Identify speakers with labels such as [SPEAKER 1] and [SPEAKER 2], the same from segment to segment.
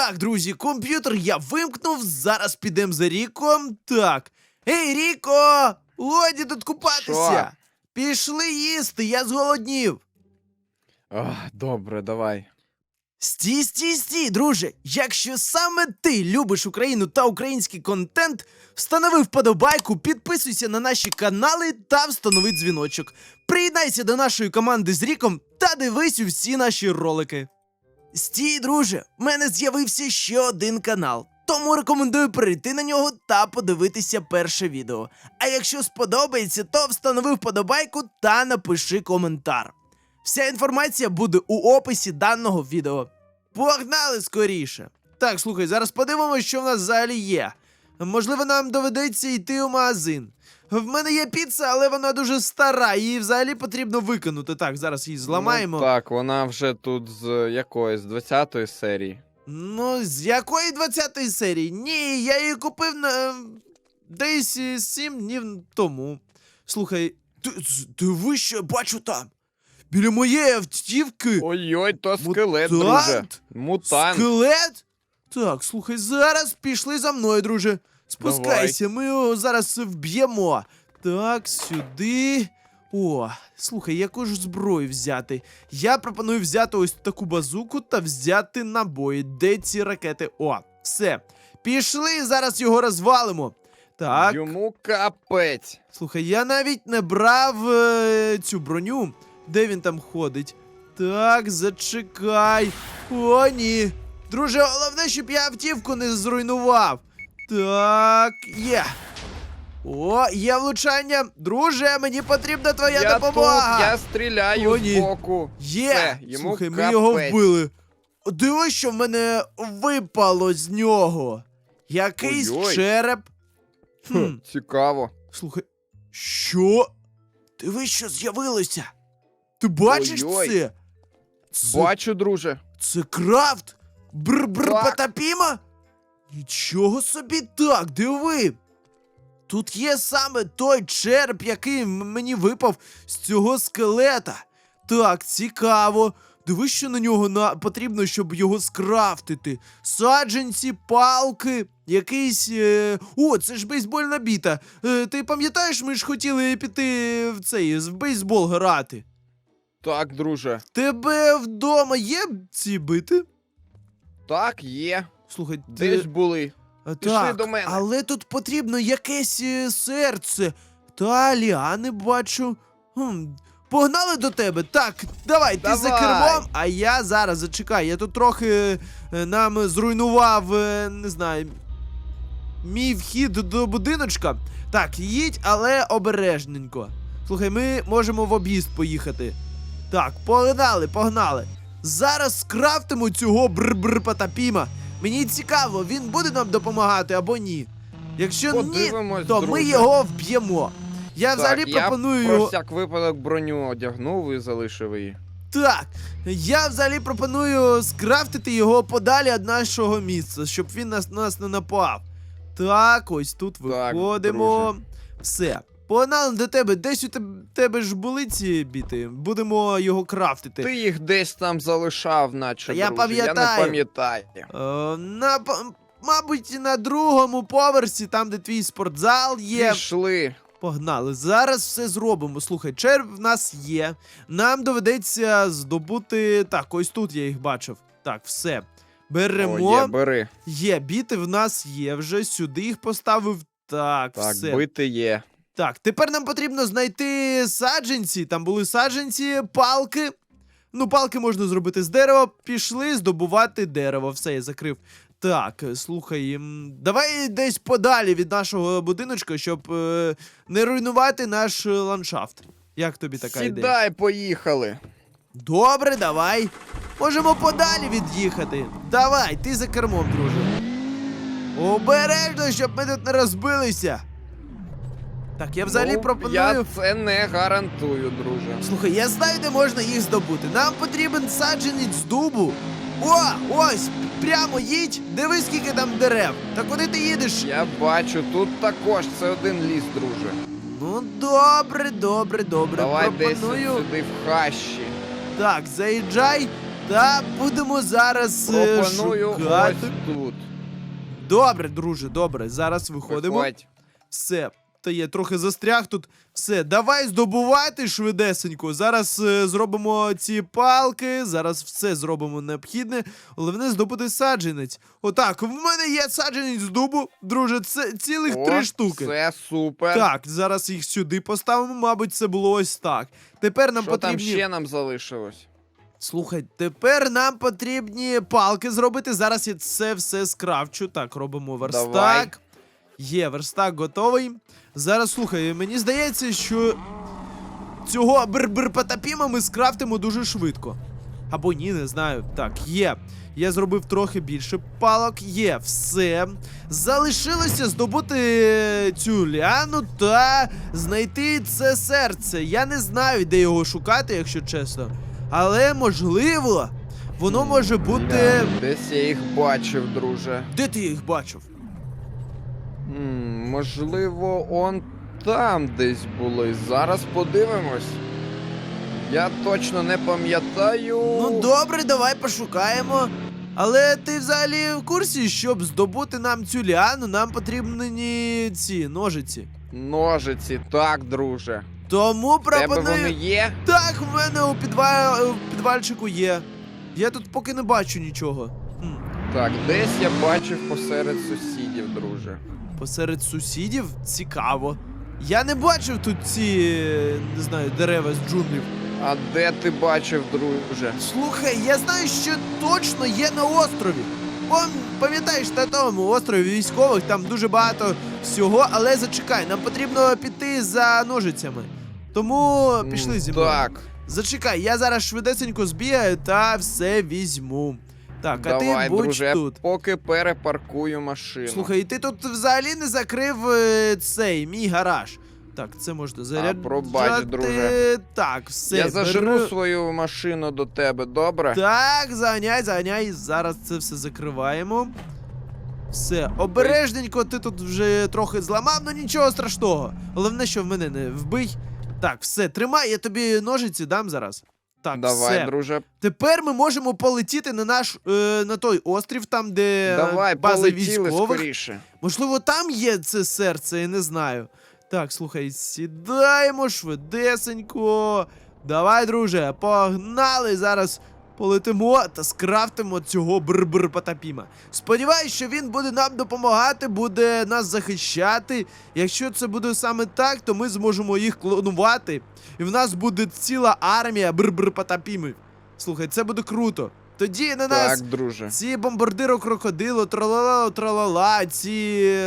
[SPEAKER 1] Так, друзі, комп'ютер я вимкнув. Зараз підемо за Ріком. Так. Ей, Ріко! Годі тут купатися!
[SPEAKER 2] Що?
[SPEAKER 1] Пішли їсти, я зголоднів.
[SPEAKER 2] Ах, добре, давай.
[SPEAKER 1] Стій, стій, стій, друже. Якщо саме ти любиш Україну та український контент, встанови вподобайку, підписуйся на наші канали та встанови дзвіночок. Приєднайся до нашої команди з Ріком та дивись усі наші ролики. Стій, друже, в мене з'явився ще один канал. Тому рекомендую перейти на нього та подивитися перше відео. А якщо сподобається, то встанови вподобайку та напиши коментар. Вся інформація буде у описі даного відео. Погнали скоріше. Так, слухай, зараз подивимося, що в нас взагалі є. Можливо, нам доведеться йти у магазин. В мене є піца, але вона дуже стара, її взагалі потрібно викинути. Так, зараз її зламаємо.
[SPEAKER 2] Ну, так, вона вже тут з якоїсь, з 20-ї серії.
[SPEAKER 1] Ну, з якої 20-ї серії? Ні, я її купив на десь е, сім днів тому. Слухай, ти, диви, що бачу там. Біля моєї автівки.
[SPEAKER 2] Ой-ой, то скелет,
[SPEAKER 1] Мутант?
[SPEAKER 2] друже. Мутант.
[SPEAKER 1] Скелет? Так, слухай, зараз пішли за мною, друже. Спускайся, ми його зараз вб'ємо. Так, сюди. О, слухай, яку ж зброю взяти? Я пропоную взяти ось таку базуку та взяти набої. Де ці ракети? О, все. Пішли, зараз його розвалимо. Так,
[SPEAKER 2] Йому капець.
[SPEAKER 1] слухай, я навіть не брав е, цю броню. Де він там ходить? Так, зачекай. О, ні. Друже, головне, щоб я автівку не зруйнував. Так, є. О, є влучання. Друже, мені потрібна твоя
[SPEAKER 2] я
[SPEAKER 1] допомога.
[SPEAKER 2] тут, я стріляю
[SPEAKER 1] О, ні.
[SPEAKER 2] збоку.
[SPEAKER 1] Є.
[SPEAKER 2] Все, йому
[SPEAKER 1] Слухай, ми його вбили. О, Диви, що в мене випало з нього. Якийсь
[SPEAKER 2] Ой-ой.
[SPEAKER 1] череп. Хм.
[SPEAKER 2] Цікаво.
[SPEAKER 1] Слухай, що? Диви, що з'явилося? Ти бачиш
[SPEAKER 2] Ой-ой.
[SPEAKER 1] це? Це,
[SPEAKER 2] Бачу, друже.
[SPEAKER 1] це крафт? Бр-бр
[SPEAKER 2] Так.
[SPEAKER 1] потапіма? Нічого собі так, диви. Тут є саме той череп, який мені випав з цього скелета. Так, цікаво. Диви, що на нього на... потрібно, щоб його скрафтити. Саджанці, палки, якийсь. Е... О, це ж бейсбольна біта. Е, ти пам'ятаєш, ми ж хотіли піти в цей в бейсбол грати.
[SPEAKER 2] Так, друже.
[SPEAKER 1] Тебе вдома є ці бити?
[SPEAKER 2] Так, є.
[SPEAKER 1] Слухай, ти...
[SPEAKER 2] Десь були.
[SPEAKER 1] А,
[SPEAKER 2] Пішли
[SPEAKER 1] так,
[SPEAKER 2] до мене.
[SPEAKER 1] Але тут потрібно якесь е, серце. Та ліани бачу. Хм, погнали до тебе. Так, давай, ти за
[SPEAKER 2] Давай.
[SPEAKER 1] кермом, а я зараз зачекай. Я тут трохи е, нам зруйнував, е, не знаю, мій вхід до будиночка. Так, їдь, але обережненько. Слухай, ми можемо в об'їзд поїхати. Так, погнали, погнали. Зараз скрафтимо цього бр-бр потапіма. Мені цікаво, він буде нам допомагати або ні. Якщо ні,
[SPEAKER 2] Подивимось,
[SPEAKER 1] то ми його вб'ємо. Я взагалі
[SPEAKER 2] так,
[SPEAKER 1] пропоную
[SPEAKER 2] я про
[SPEAKER 1] його.
[SPEAKER 2] всяк випадок броню одягнув і залишив її.
[SPEAKER 1] Так, я взагалі пропоную скрафтити його подалі від нашого місця, щоб він нас, нас не напав. Так, ось тут
[SPEAKER 2] Так,
[SPEAKER 1] виходимо. Все. Погнали до тебе. Десь у тебе ж були ці біти. Будемо його крафтити.
[SPEAKER 2] Ти їх десь там залишав, наче.
[SPEAKER 1] Я
[SPEAKER 2] друже. Я
[SPEAKER 1] пам'ятаю.
[SPEAKER 2] не пам'ятаю.
[SPEAKER 1] Е, на, мабуть, на другому поверсі, там, де твій спортзал є.
[SPEAKER 2] Пішли.
[SPEAKER 1] Погнали. Зараз все зробимо. Слухай, черв в нас є. Нам доведеться здобути. Так, ось тут я їх бачив. Так, все. Беремо.
[SPEAKER 2] О, є, бери.
[SPEAKER 1] Є, біти в нас є вже. Сюди їх поставив. Так,
[SPEAKER 2] Так,
[SPEAKER 1] все.
[SPEAKER 2] бити є.
[SPEAKER 1] Так, тепер нам потрібно знайти саджанці. Там були саджанці, палки. Ну, палки можна зробити з дерева. Пішли здобувати дерево. Все, я закрив. Так, слухай, давай десь подалі від нашого будиночка, щоб е, не руйнувати наш ландшафт. Як тобі така ідея?
[SPEAKER 2] Сідай, поїхали.
[SPEAKER 1] Добре, давай. Можемо подалі від'їхати. Давай, ти за кермом, друже. Обережно, щоб ми тут не розбилися. Так, я взагалі
[SPEAKER 2] ну,
[SPEAKER 1] пропоную.
[SPEAKER 2] Я це не гарантую, друже.
[SPEAKER 1] Слухай, я знаю, де можна їх здобути. Нам потрібен саджанець з дубу. О, ось, прямо їдь, дивись, скільки там дерев. Та куди ти їдеш?
[SPEAKER 2] Я бачу, тут також це один ліс, друже.
[SPEAKER 1] Ну, добре, добре, добре.
[SPEAKER 2] Давай
[SPEAKER 1] пропоную.
[SPEAKER 2] от сюди в хащі.
[SPEAKER 1] Так, заїжджай. Та будемо зараз е,
[SPEAKER 2] Пропоную
[SPEAKER 1] шукати.
[SPEAKER 2] ось тут.
[SPEAKER 1] Добре, друже, добре. Зараз виходимо.
[SPEAKER 2] Виходь.
[SPEAKER 1] Все. Та є трохи застряг тут. Все, давай здобувати швидесенько. Зараз е, зробимо ці палки, зараз все зробимо необхідне. Головне здобути саджанець. Отак, в мене є саджанець з дубу, друже, це цілих
[SPEAKER 2] О,
[SPEAKER 1] три штуки.
[SPEAKER 2] Це супер.
[SPEAKER 1] Так, зараз їх сюди поставимо, мабуть, це було ось так. Тепер нам
[SPEAKER 2] Що там ще нам залишилось?
[SPEAKER 1] Слухай, тепер нам потрібні палки зробити. Зараз я це все скрафчу. Так, робимо верстак.
[SPEAKER 2] Давай.
[SPEAKER 1] Є, верстак готовий. Зараз слухай, мені здається, що цього берберпатапіма ми скрафтимо дуже швидко. Або ні, не знаю. Так, є. Я зробив трохи більше палок. Є, все. Залишилося здобути цю ліану та знайти це серце. Я не знаю, де його шукати, якщо чесно. Але можливо, воно може бути.
[SPEAKER 2] Десь я їх бачив, друже.
[SPEAKER 1] Де ти їх бачив?
[SPEAKER 2] М, можливо, он там десь були. Зараз подивимось. Я точно не пам'ятаю.
[SPEAKER 1] Ну добре, давай пошукаємо. Але ти взагалі в курсі, щоб здобути нам цю ліану, нам потрібні ці ножиці.
[SPEAKER 2] Ножиці, так, друже.
[SPEAKER 1] Тому
[SPEAKER 2] В Тебе вони є?
[SPEAKER 1] Так, в мене у підва... у підвальчику є. Я тут поки не бачу нічого.
[SPEAKER 2] Так, десь я бачив посеред сусідів, друже.
[SPEAKER 1] Посеред сусідів цікаво. Я не бачив тут ці, не знаю, дерева з джунглів.
[SPEAKER 2] А де ти бачив, друже?
[SPEAKER 1] Слухай, я знаю, що точно є на острові. Пам- Пам'ятаєш, на тому острові військових там дуже багато всього, але зачекай, нам потрібно піти за ножицями. Тому пішли зі мною.
[SPEAKER 2] Так,
[SPEAKER 1] Зачекай, я зараз швидесенько збігаю та все візьму. Так, а
[SPEAKER 2] давай,
[SPEAKER 1] ти будь
[SPEAKER 2] друже,
[SPEAKER 1] тут.
[SPEAKER 2] поки перепаркую машину.
[SPEAKER 1] Слухай, ти тут взагалі не закрив е, цей мій гараж. Так, це можна заряджати.
[SPEAKER 2] пробач, друже.
[SPEAKER 1] Так, все.
[SPEAKER 2] я зажену
[SPEAKER 1] беру-
[SPEAKER 2] свою машину до тебе, добре?
[SPEAKER 1] Так, заганяй, заганяй. Зараз це все закриваємо. Все, обережненько, ти тут вже трохи зламав, ну нічого страшного. Головне, що в мене не вбий. Так, все, тримай, я тобі ножиці дам зараз. Так,
[SPEAKER 2] Давай,
[SPEAKER 1] все.
[SPEAKER 2] друже.
[SPEAKER 1] Тепер ми можемо полетіти на наш е, на той острів, там, де
[SPEAKER 2] Давай,
[SPEAKER 1] база
[SPEAKER 2] полетіли
[SPEAKER 1] військових.
[SPEAKER 2] скоріше.
[SPEAKER 1] Можливо, там є це серце, я не знаю. Так, слухай, сідаємо швидесенько. Давай, друже, погнали зараз. Полетимо та скрафтимо цього бр-бр потапіма. Сподіваюсь, що він буде нам допомагати, буде нас захищати. Якщо це буде саме так, то ми зможемо їх клонувати. І в нас буде ціла армія бр-бр потапімів. Слухай, це буде круто. Тоді на нас
[SPEAKER 2] Так, друже.
[SPEAKER 1] ці бомбардиро крокодило, тралала, тралала, ці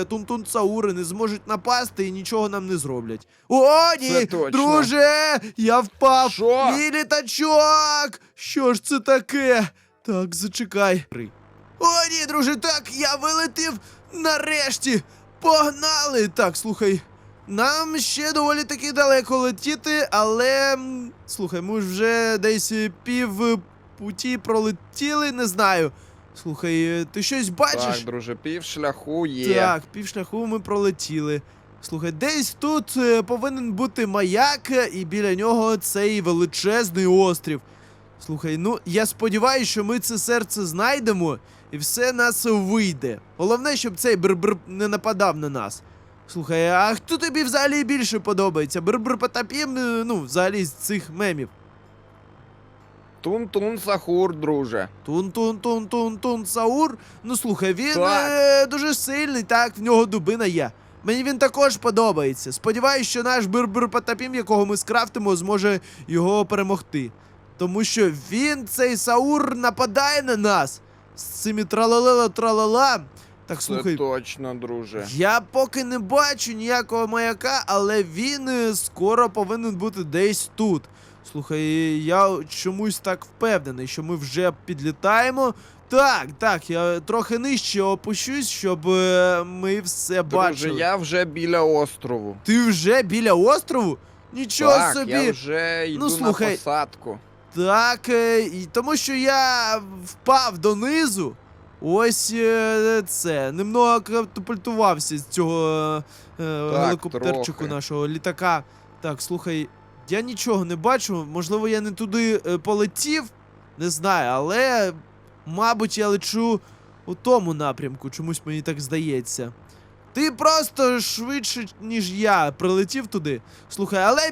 [SPEAKER 1] тунтун-саури не зможуть напасти і нічого нам не зроблять. О, ні!
[SPEAKER 2] Це точно.
[SPEAKER 1] Друже! Я впав!
[SPEAKER 2] Що?
[SPEAKER 1] Мій літачок! Що ж це таке? Так, зачекай. О, ні, друже, так, я вилетів нарешті! Погнали! Так, слухай. Нам ще доволі таки далеко летіти, але. Слухай, ми ж вже десь пів путі пролетіли, не знаю. Слухай, е, ти щось бачиш?
[SPEAKER 2] Так, друже, пів шляху є.
[SPEAKER 1] Так, півшляху ми пролетіли. Слухай, десь тут е, повинен бути маяк, е, і біля нього цей величезний острів. Слухай, ну я сподіваюся, що ми це серце знайдемо і все нас вийде. Головне, щоб цей бербер не нападав на нас. Слухай, а хто тобі взагалі більше подобається? Бербер Потапім, ну, взагалі з цих мемів.
[SPEAKER 2] Тун-тун сахур, друже.
[SPEAKER 1] Тун-тун-тун-тун-тун Саур. Ну слухай, він
[SPEAKER 2] Так.
[SPEAKER 1] е, дуже сильний, так, в нього дубина є. Мені він також подобається. Сподіваюсь, що наш бир-бир Потапім, якого ми скрафтимо, зможе його перемогти. Тому що він, цей Саур, нападає на нас з цими тралалела тралала. Так,
[SPEAKER 2] Це
[SPEAKER 1] слухай,
[SPEAKER 2] точно, друже.
[SPEAKER 1] я поки не бачу ніякого маяка, але він е, скоро повинен бути десь тут. Слухай, я чомусь так впевнений, що ми вже підлітаємо. Так, так, я трохи нижче опущусь, щоб е, ми все
[SPEAKER 2] Друже,
[SPEAKER 1] бачили.
[SPEAKER 2] я вже біля острову.
[SPEAKER 1] Ти вже біля острову? Нічого
[SPEAKER 2] так,
[SPEAKER 1] собі!
[SPEAKER 2] я вже йду
[SPEAKER 1] слухай.
[SPEAKER 2] на посадку.
[SPEAKER 1] Так, е, і тому що я впав донизу. Ось е, це. Немного катапультувався з цього е, гелікоптерчику
[SPEAKER 2] трохи.
[SPEAKER 1] нашого літака. Так, слухай, я нічого не бачу. Можливо, я не туди е, полетів. Не знаю, але, мабуть, я лечу у тому напрямку, чомусь мені так здається. Ти просто швидше, ніж я, прилетів туди. Слухай, але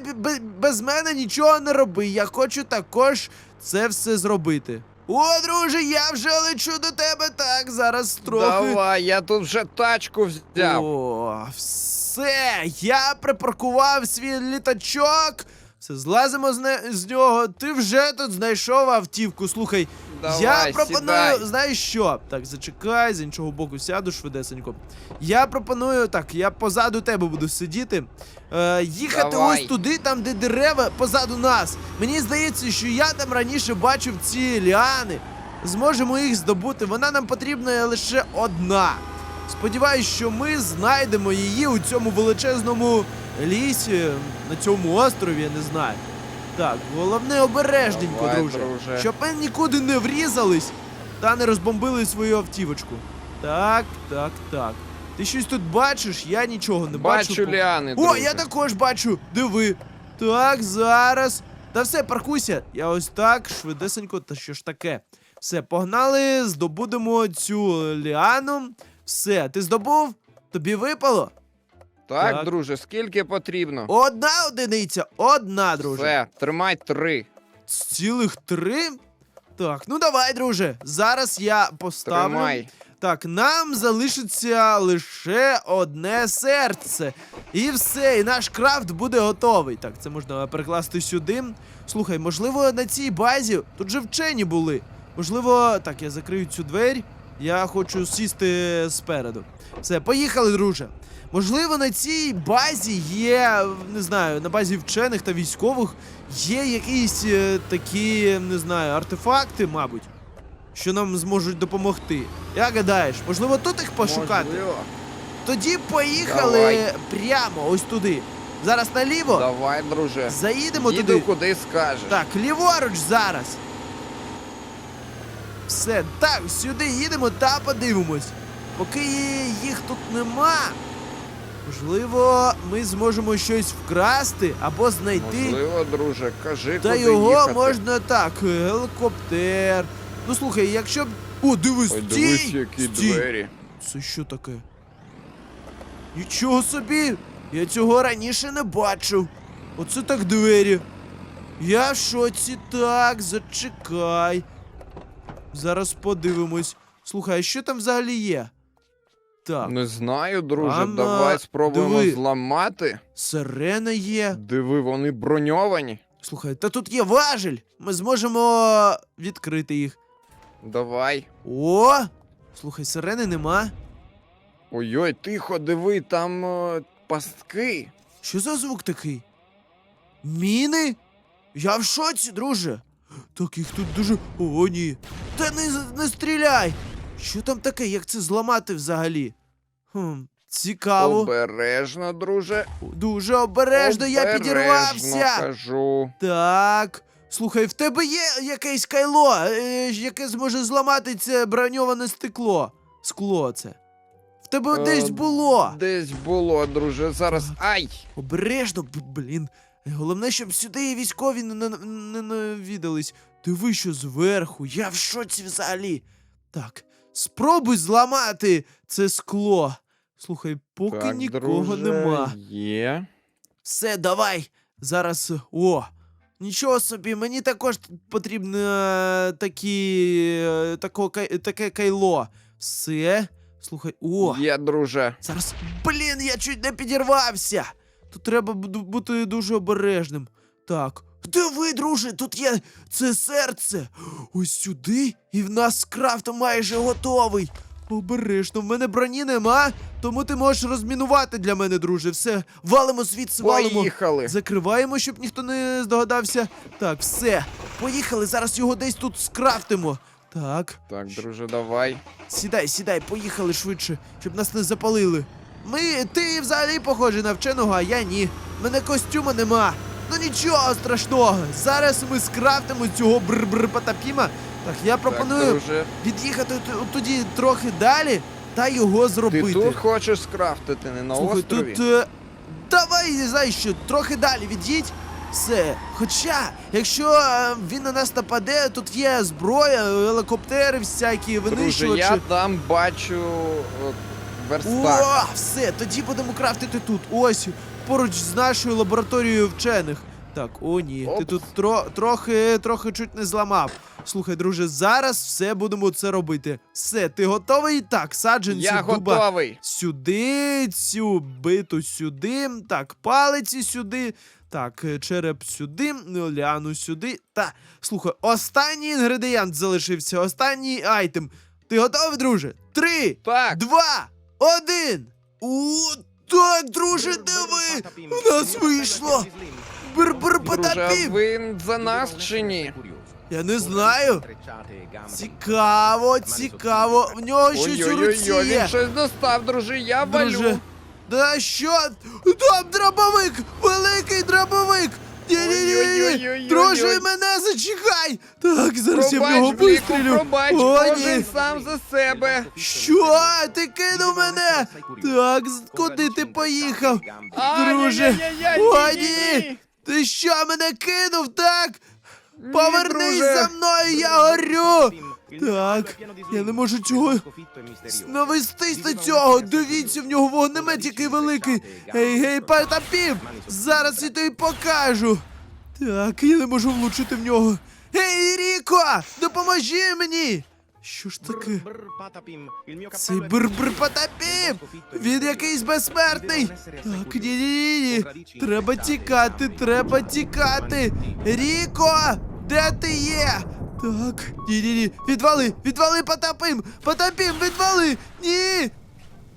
[SPEAKER 1] без мене нічого не роби. Я хочу також це все зробити. О, друже, я вже лечу до тебе так, зараз трохи.
[SPEAKER 2] Давай, я тут вже тачку взяв.
[SPEAKER 1] О, все, я припаркував свій літачок. Все, злазимо з, не... з нього. Ти вже тут знайшов автівку. Слухай,
[SPEAKER 2] Давай,
[SPEAKER 1] я пропоную,
[SPEAKER 2] сідай.
[SPEAKER 1] знаєш що? Так, зачекай, з іншого боку сяду швидесенько. Я пропоную, так, я позаду тебе буду сидіти. Е, їхати
[SPEAKER 2] Давай.
[SPEAKER 1] ось туди, там, де дерева позаду нас. Мені здається, що я там раніше бачив ці ліани. Зможемо їх здобути. Вона нам потрібна лише одна. Сподіваюсь, що ми знайдемо її у цьому величезному лісі, на цьому острові, я не знаю. Так, головне обережненько,
[SPEAKER 2] Давай,
[SPEAKER 1] друже.
[SPEAKER 2] друже.
[SPEAKER 1] Щоб ми нікуди не врізались та не розбомбили свою автівочку. Так, так, так. Ти щось тут бачиш? Я нічого не бачу.
[SPEAKER 2] Бачу ліани,
[SPEAKER 1] О,
[SPEAKER 2] друже.
[SPEAKER 1] я також бачу. Диви. Так, зараз. Та все, паркуйся. Я ось так, швидесенько, та що ж таке. Все, погнали, здобудемо цю ліану. Все, ти здобув? Тобі випало?
[SPEAKER 2] Так,
[SPEAKER 1] Так.
[SPEAKER 2] друже, скільки потрібно?
[SPEAKER 1] Одна одиниця, одна, друже.
[SPEAKER 2] Все, тримай три.
[SPEAKER 1] Цілих три? Так, ну давай, друже. Зараз я поставлю.
[SPEAKER 2] Тримай.
[SPEAKER 1] Так, нам залишиться лише одне серце. І все, і наш крафт буде готовий. Так, це можна перекласти сюди. Слухай, можливо, на цій базі тут же вчені були. Можливо, так, я закрию цю двері. Я хочу сісти спереду. Все, поїхали, друже. Можливо, на цій базі є, не знаю, на базі вчених та військових є якісь е, такі, не знаю, артефакти, мабуть, що нам зможуть допомогти. Як гадаєш, можливо, тут їх пошукати?
[SPEAKER 2] Можливо.
[SPEAKER 1] Тоді поїхали
[SPEAKER 2] Давай.
[SPEAKER 1] прямо ось туди. Зараз наліво.
[SPEAKER 2] Давай, друже.
[SPEAKER 1] Заїдемо
[SPEAKER 2] Їду
[SPEAKER 1] туди.
[SPEAKER 2] куди скажеш.
[SPEAKER 1] Так, ліворуч зараз. Все, так, сюди їдемо та подивимось. Поки їх тут нема. Можливо, ми зможемо щось вкрасти або знайти.
[SPEAKER 2] Можливо, друже, кажи,
[SPEAKER 1] Та
[SPEAKER 2] куди
[SPEAKER 1] його
[SPEAKER 2] їхати.
[SPEAKER 1] можна так, гелікоптер. Ну слухай, якщо б. О, дивись,
[SPEAKER 2] Ой,
[SPEAKER 1] стій!
[SPEAKER 2] дивись, які
[SPEAKER 1] стій.
[SPEAKER 2] двері.
[SPEAKER 1] Це що таке? Нічого собі! Я цього раніше не бачив. Оце так двері. Я в шоці так, зачекай. Зараз подивимось. Слухай, що там взагалі є? Так,
[SPEAKER 2] Не знаю, друже,
[SPEAKER 1] Там,
[SPEAKER 2] давай спробуємо
[SPEAKER 1] диви.
[SPEAKER 2] зламати.
[SPEAKER 1] сирена є.
[SPEAKER 2] Диви, вони броньовані.
[SPEAKER 1] Слухай, та тут є важель. Ми зможемо відкрити їх.
[SPEAKER 2] Давай.
[SPEAKER 1] О! Слухай, сирени нема.
[SPEAKER 2] Ой-ой, тихо, диви, там е, пастки.
[SPEAKER 1] Що за звук такий? Міни? Я в шоці, друже. Так їх тут дуже. О, ні. Та не, не стріляй! Що там таке, як це зламати взагалі? Хм, цікаво.
[SPEAKER 2] Обережно, друже.
[SPEAKER 1] Дуже обережно я
[SPEAKER 2] Обережно,
[SPEAKER 1] підірвався.
[SPEAKER 2] кажу.
[SPEAKER 1] Так. Слухай, в тебе є якесь кайло, е, яке зможе зламати це броньоване стекло. Скло це. В тебе
[SPEAKER 2] Е,
[SPEAKER 1] десь було.
[SPEAKER 2] Десь було, друже. Зараз. Ай!
[SPEAKER 1] Обережно, блін. Головне, щоб сюди військові не, на- не навідались. Диви, що зверху. Я в шоці взагалі. Так, спробуй зламати це скло. Слухай, поки
[SPEAKER 2] так,
[SPEAKER 1] нікого
[SPEAKER 2] друже,
[SPEAKER 1] нема.
[SPEAKER 2] Є.
[SPEAKER 1] Все, давай. Зараз. О! Нічого собі, мені також потрібно е, такі, е, тако, кай- таке кайло. Все. Слухай, о!
[SPEAKER 2] Є, друже.
[SPEAKER 1] Зараз. Блін, я чуть не підірвався. Тут треба бути дуже обережним. Так. Диви, друже, тут є це серце. Ось сюди, і в нас крафт майже готовий. Обережно, в мене броні нема, тому ти можеш розмінувати для мене, друже. Все, валимо звідси, валимо.
[SPEAKER 2] Поїхали.
[SPEAKER 1] Закриваємо, щоб ніхто не здогадався. Так, все. Поїхали, зараз його десь тут скрафтимо. Так.
[SPEAKER 2] Так, друже, давай.
[SPEAKER 1] Сідай, сідай, поїхали швидше, щоб нас не запалили. Ми, ти взагалі похожий на вченого, а я ні. Мене костюма нема. Ну нічого страшного. Зараз ми скрафтимо цього бр-бр потапіма. Так, я пропоную
[SPEAKER 2] Так, друже.
[SPEAKER 1] від'їхати тоді трохи далі та його зробити.
[SPEAKER 2] Ти тут хочеш скрафтити, не на
[SPEAKER 1] Слухай,
[SPEAKER 2] острові?
[SPEAKER 1] тут. Е... Давай, знаєш що, трохи далі від'їдь. Все. Хоча, якщо е, він на нас нападе, тут є зброя, гелікоптери всякі,
[SPEAKER 2] Друже, я там бачу е, верстак.
[SPEAKER 1] О, все, тоді будемо крафтити тут. Ось, поруч з нашою лабораторією вчених. Так, о ні, ти тут тро, трохи, трохи чуть не зламав. Слухай, друже, зараз все будемо це робити. Все, ти готовий? Так, саджанці
[SPEAKER 2] Я
[SPEAKER 1] дуба
[SPEAKER 2] готовий.
[SPEAKER 1] сюди, цю биту сюди, так, палиці сюди, так, е, череп сюди, ляну сюди. Та, слухай, останній інгредієнт залишився, останній айтем. Ти готовий, друже? Три,
[SPEAKER 2] Так,
[SPEAKER 1] два, один. О, так, друже, диви! У нас вийшло!
[SPEAKER 2] Друже, ви за нас чи ні?
[SPEAKER 1] Я не знаю. Цікаво, цікаво. В нього щось у руці
[SPEAKER 2] Ой-ой-ой,
[SPEAKER 1] є.
[SPEAKER 2] він щось достав, друже, я
[SPEAKER 1] Друже.
[SPEAKER 2] валю.
[SPEAKER 1] Да що? Там дробовик! Великий дробовик! Ні-ні-ні! Друже, мене зачекай! Так, зараз я в нього вистрілю.
[SPEAKER 2] пробач, кожен
[SPEAKER 1] ні.
[SPEAKER 2] сам за себе.
[SPEAKER 1] Що? Ти кинув мене? Так, куди ти поїхав? Друже, О,
[SPEAKER 2] ні-ні-ні.
[SPEAKER 1] Ти що, мене кинув, так?
[SPEAKER 2] Ні,
[SPEAKER 1] Повернись за мною, я горю! Так, я не можу цього навестись на цього. Дивіться, в нього вогнемет який великий. Гей, гей, потопів! Зараз я тобі покажу. Так, я не можу влучити в нього. Гей, Ріко! Допоможи мені! Що ж таке? Цей бр-бр потопів! Він якийсь безсмертний! Так, ні-ні-ні! Треба тікати, треба тікати! Ріко! Де ти є? Так, ні-ні-ні, відвали, відвали, потопим! Потопим, відвали! Ні!